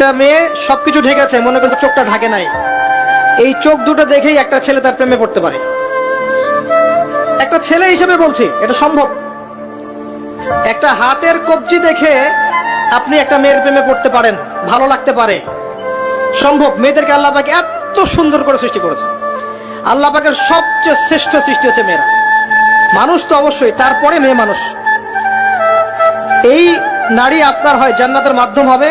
একটা মেয়ে সবকিছু ঢেকেছে, মনে করতে চোখটা ঢাকে নাই। এই চোখ দুটো দেখেই একটা ছেলে তার প্রেমে পড়তে পারে। একটা ছেলে হিসেবে বলছি, এটা সম্ভব। একটা হাতের কবজি দেখে আপনি একটা মেয়ের প্রেমে পড়তে পারেন, ভালো লাগতে পারে। সম্ভব, মেয়েদেরকে আল্লাহ পাকে এত সুন্দর করে সৃষ্টি করেছে। আল্লাহ পাকের সবচেয়ে শ্রেষ্ঠ সৃষ্টি হচ্ছে মেয়েরা। মানুষ তো অবশ্যই, তারপরে মেয়ে মানুষ। এই নারী আপনার হয় জান্নাতের মাধ্যম হবে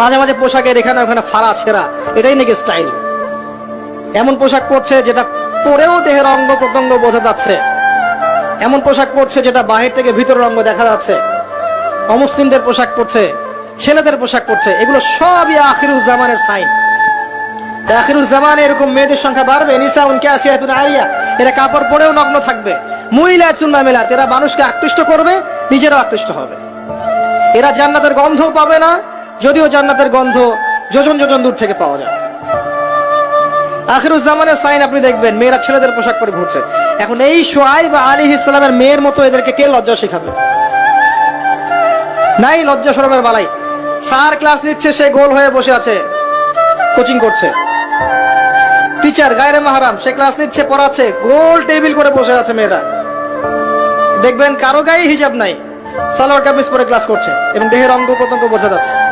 মাঝে মাঝে পোশাকের এখানে ওখানে ফাড়া ছেঁড়া, এটাই নাকি স্টাইল এমন পোশাক পরছে যেটা পরেও দেহের অঙ্গ প্রত্যঙ্গ বোঝা যাচ্ছে। এমন পোশাক পরছে যেটা বাহির থেকে ভিতরের অঙ্গ দেখা যাচ্ছে। অমুসলিমদের পোশাক পরছে, ছেলেদের পোশাক পরছে, এগুলো সবই আখিরুজ জামানের সাইন আখিরুজ জামানে এরকম মেয়েদের সংখ্যা বাড়বে? নিসা, উনকে আসিয়া তুন আরিয়া, এরা কাপড় পরেও নগ্ন থাকবে। মহিলা চুন্না মেলাত এরা মানুষকে আকৃষ্ট করবে, নিজেরাও আকৃষ্ট হবে। এরা জান্নাতের গন্ধ পাবে না যদিও জান্নাতের গন্ধ যোজন যোজন দূর থেকে পাওয়া যায়। আখিরুজ্জামানের সাইন আপনি দেখবেন, মেয়েরা ছেলেদের পোশাক পরে ঘুরছে। এখন এই সোয়াই বা আলী ইসলামের মেয়ের মতো এদেরকে কে লজ্জা শেখাবে? নাই লজ্জা সরমের বালাই। স্যার ক্লাস নিচ্ছে, সে গোল হয়ে বসে আছে। কোচিং করছে। টিচার গায়রে মাহারাম, সে ক্লাস নিচ্ছে, পড়াচ্ছে, গোল টেবিল করে বসে আছে মেয়েরা। দেখবেন কারও গায়ে হিজাব নাই। সালোয়ার কামিজ পরে ক্লাস করছে এবং দেহের অঙ্গ প্রত্যঙ্গ বোঝা যাচ্ছে।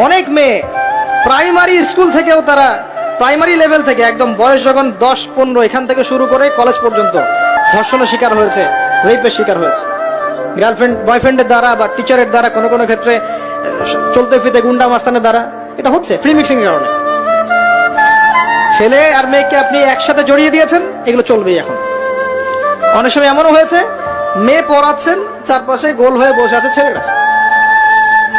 অনেক মেয়ে প্রাইমারি স্কুল থেকেও তারা প্রাইমারি লেভেল থেকে একদম বয়স যখন দশ, পনেরো এখান থেকে শুরু করে কলেজ পর্যন্ত ধর্ষণের শিকার হয়েছে, রেপের শিকার হয়েছে। গার্লফ্রেন্ড বয়ফ্রেন্ডের দ্বারা বা টিচারের দ্বারা কোনো কোনো ক্ষেত্রে চলতে ফিরতে গুন্ডা মাস্তানের দ্বারা এটা হচ্ছে ফ্রি মিক্সিং এর কারণে। ছেলে আর মেয়েকে আপনি একসাথে জড়িয়ে দিয়েছেন, এগুলো চলবেই এখন। অনেক সময় এমনও হয়েছে, মেয়ে পড়াচ্ছেন, চারপাশে গোল হয়ে বসে আছে ছেলেরা।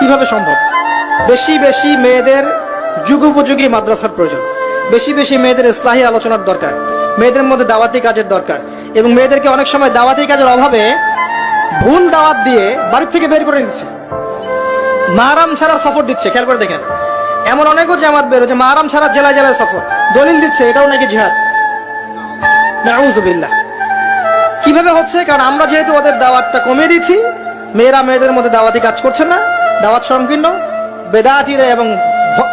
কীভাবে সম্ভব? বেশি বেশি মেয়েদের যুগোপযোগী মাদ্রাসার প্রয়োজন। বেশি বেশি মেয়েদের ইসলাহী আলোচনার দরকার। মেয়েদের মধ্যে দাওয়াতি কাজের দরকার। এবং মেয়েদেরকে অনেক সময় দাওয়াতি কাজের অভাবে ভুল দাওয়াত দিয়ে বাড়ির থেকে বের করে দিচ্ছে মারাম ছাড়া সফর দিচ্ছে, খেয়াল করে দেখেন। এমন অনেকও জামাত বের হচ্ছে মারাম ছাড়া জেলায় জেলায় সফর। দলিল দিচ্ছে, এটাও নাকি জিহাদ? কীভাবে হচ্ছে? কারণ আমরা যেহেতু ওদের দাওয়াতটা কমিয়ে দিচ্ছি মেয়েরা মেয়েদের মধ্যে দাওয়াতি কাজ করছে না। দাওয়াত সংকীর্ণ, বেদাতিরা এবং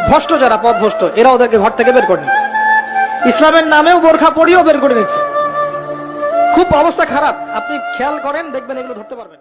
ভ্রষ্ট যারা পথ ভ্রষ্ট এরা ওদেরকে ঘর থেকে বের করে নিচ্ছে ইসলামের নামেও বোরখা পড়িয়েও বের করে নিচ্ছে খুব অবস্থা খারাপ। আপনি খেয়াল করেন, দেখবেন এগুলো ধরতে পারবেন